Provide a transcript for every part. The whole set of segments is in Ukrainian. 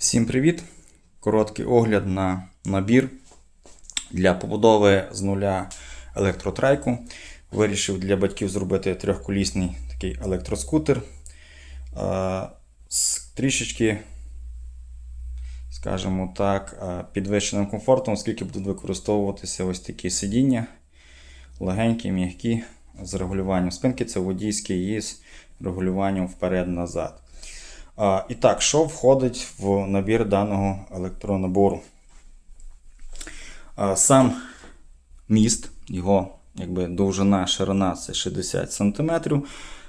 Всім привіт! Короткий огляд на набір для побудови з нуля електротрайку. Вирішив для батьків зробити трьохколісний такий електроскутер е, з трішечки, скажімо так, е, підвищеним комфортом, оскільки будуть використовуватися ось такі сидіння легенькі, м'які, з регулюванням спинки. Це водійський і з регулюванням вперед-назад. І так, що входить в набір даного електронабору? Сам міст, його якби, довжина, ширина це 60 см,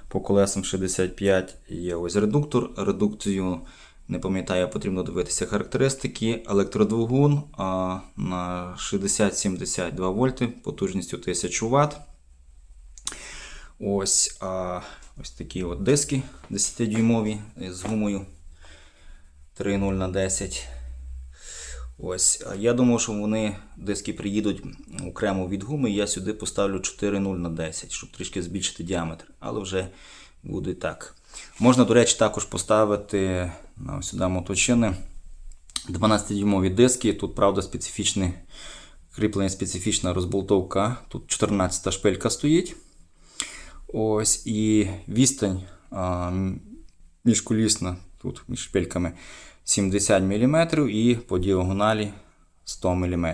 по колесам 65 є ось редуктор. Редукцію, не пам'ятаю, потрібно дивитися характеристики. Електродвигун на 60-72 вольти потужністю 1000 Вт. Ось, ось такі от диски 10-дюймові з гумою 3.0 на 10. Ось, я думав, що вони диски приїдуть окремо від гуми. Я сюди поставлю 4.0 на 10, щоб трішки збільшити діаметр. Але вже буде так. Можна, до речі, також поставити на сюди моточини 12-дюймові диски. Тут, правда, специфічне кріплення, специфічна розболтовка. Тут 14 та шпилька стоїть. Ось і відстань а, міжколісна тут між шпильками 70 мм і по діагоналі 100 мм.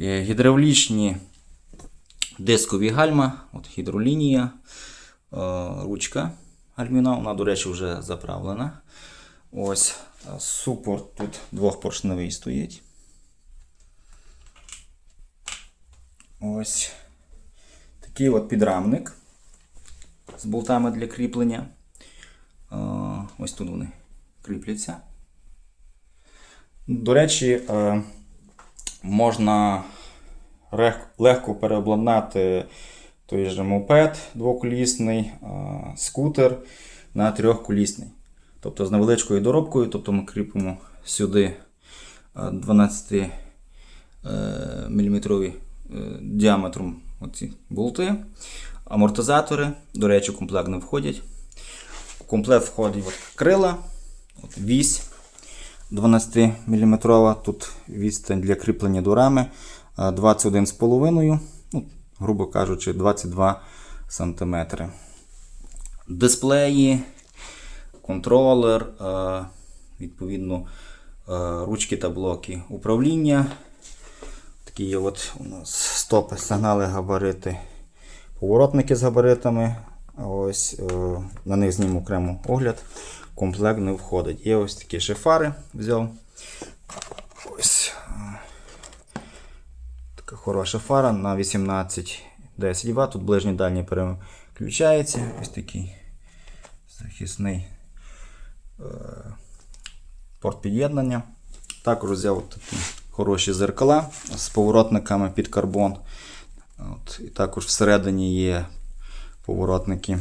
Е, Гідравлічні дискові гальма, от гідролінія, ручка гальміна, вона, до речі, вже заправлена. Ось супорт тут двохпоршневий стоїть. Ось такий от підрамник з болтами для кріплення. Е, Ось тут вони кріпляться. До речі, е, можна легко переобладнати той же мопед двоколісний, е, скутер на трьохколісний. Тобто з невеличкою доробкою, тобто ми кріпимо сюди 12 мм діаметром оці болти. Амортизатори, до речі, в комплект не входять. В комплект входить от крила, от вісь 12 мм. Тут відстань для кріплення до рами е, 21,5, ну, грубо кажучи, 22 см. Дисплеї, контролер, е, відповідно, е, ручки та блоки управління. Такі є от у нас стопи, сигнали, габарити, поворотники з габаритами. Ось е, На них зніму окремо огляд. Комплект не входить. Є ось такі ще фари взяв. Ось е, така хороша фара на 18-10 Вт. Тут ближній дальній переключається. Ось такий захисний е, порт під'єднання. Також взяв такі хороші зеркала з поворотниками під карбон. От, І також всередині є поворотники.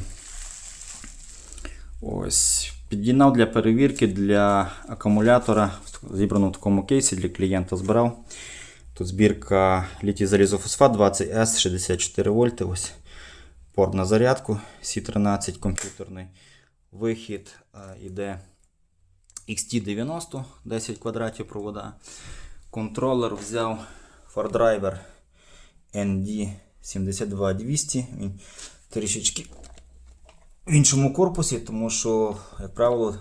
Ось. Під'єднав для перевірки для акумулятора, зібрано в такому кейсі для клієнта збирав. Тут збірка літій залізофосфат 20С 64 вольти. Ось порт на зарядку C13 комп'ютерний. Вихід е, іде XT90, 10 квадратів провода. Контролер взяв FarDriver ND72200. Він трішечки в іншому корпусі, тому що, як правило,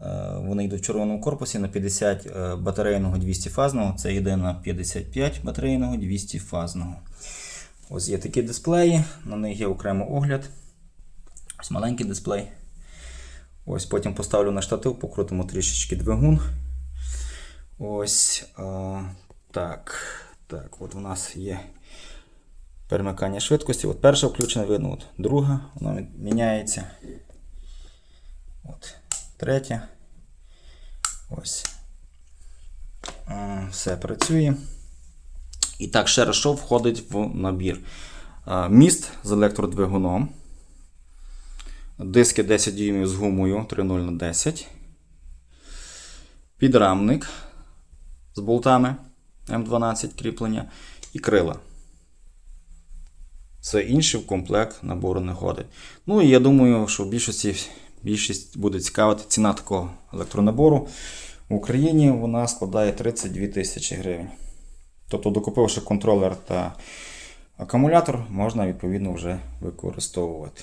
е, вони йдуть в червоному корпусі на 50 е, батарейного 200 фазного. Це йде на 55 батарейного 200 фазного. Ось є такі дисплеї, на них є окремо огляд. Ось маленький дисплей. Ось Потім поставлю на штатив, покрутимо трішечки двигун. Ось а, так. Так, от у нас є перемикання швидкості. От перша включена, видно, от друга, вона міняється. От, третя. Ось. Все працює. І так, ще раз, що входить в набір. Міст з електродвигуном. Диски 10 дюймів з гумою 3.0 на 10. Підрамник з болтами М12 кріплення і крила. Це інший комплект набору не ходить. Ну і я думаю, що в більшості більшість буде цікавити ціна такого електронабору. В Україні вона складає 32 тисячі гривень. Тобто, докупивши контролер та акумулятор, можна відповідно вже використовувати.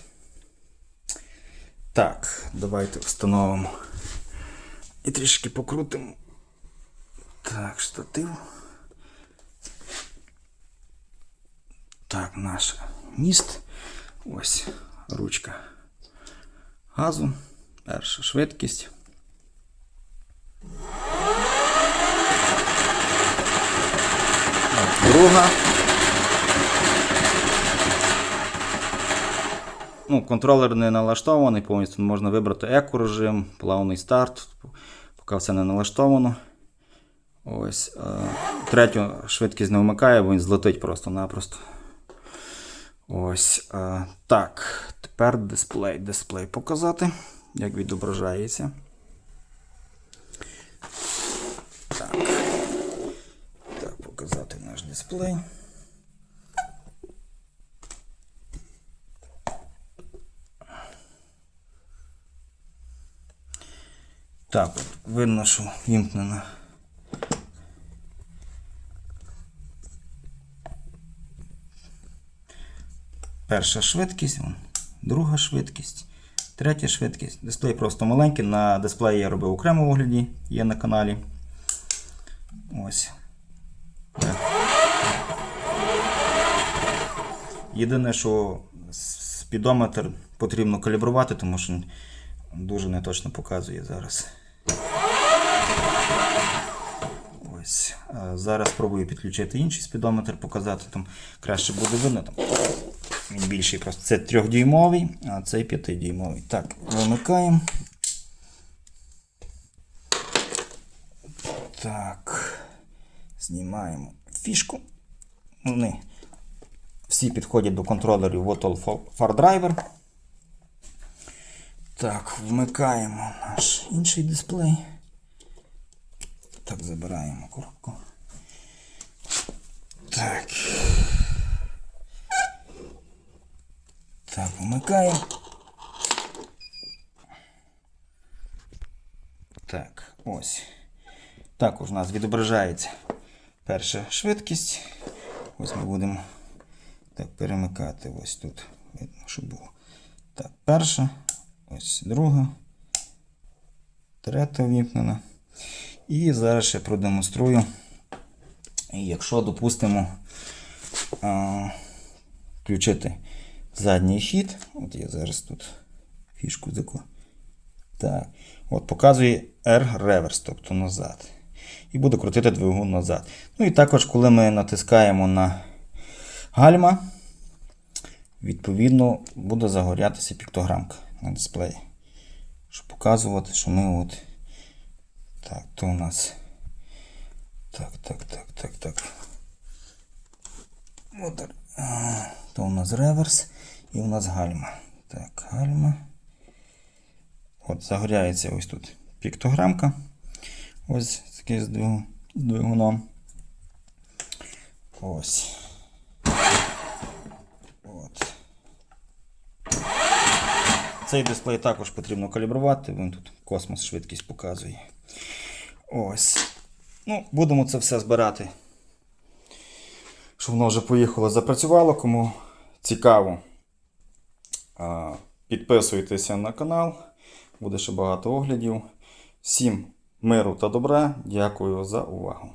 Так, давайте встановимо і трішки покрутимо. Так, штатив. Так, наш міст. Ось ручка газу. Перша швидкість. Друга. Ну, контролер не налаштований, повністю можна вибрати еко-режим, плавний старт, поки все не налаштовано. Ось. е, Третю швидкість не вмикає, бо він злетить просто-напросто. Ось. е, Так. Тепер дисплей. Дисплей показати, як відображається. Так. Так, показати наш дисплей. Так, от видно, що вімкнена. Перша швидкість, друга швидкість, третя швидкість. Дисплей просто маленький. На дисплеї я робив окремо огляді, є на каналі. Ось. Єдине, що спідометр потрібно калібрувати, тому що дуже неточно показує зараз. Ось. Зараз спробую підключити інший спідометр, показати, там краще буде видно. Там. Він більший просто. Це 3-дюймовий, а цей 5-дюймовий. Так, вимикаємо. Так. Знімаємо фішку. Вони всі підходять до контролерів Wotol Far Driver. Так, вмикаємо наш інший дисплей. Так, забираємо коробку. Так. Так, вмикаємо. Так, ось. Також у нас відображається перша швидкість. Ось ми будемо так перемикати ось тут. Видно, що було. Так, перша, ось друга, третя вімкнена. І зараз ще продемонструю. Якщо, допустимо, включити задній хід, от я зараз тут фішку таку. Так, от показує R реверс, тобто назад. І буде крутити двигун назад. Ну і також, коли ми натискаємо на гальма, відповідно буде загорятися піктограмка на дисплеї. Щоб показувати, що ми от. Так, то у нас. Так, так, так, так, так. От, то у нас реверс і у нас гальма. Так, гальма. От, загоряється ось тут піктограмка. Ось такий з двигуном. Ось. От. Цей дисплей також потрібно калібрувати, він тут космос швидкість показує. Ось. Ну, будемо це все збирати. Щоб воно вже поїхало, запрацювало. Кому цікаво, підписуйтеся на канал. Буде ще багато оглядів. Всім миру та добра. Дякую за увагу.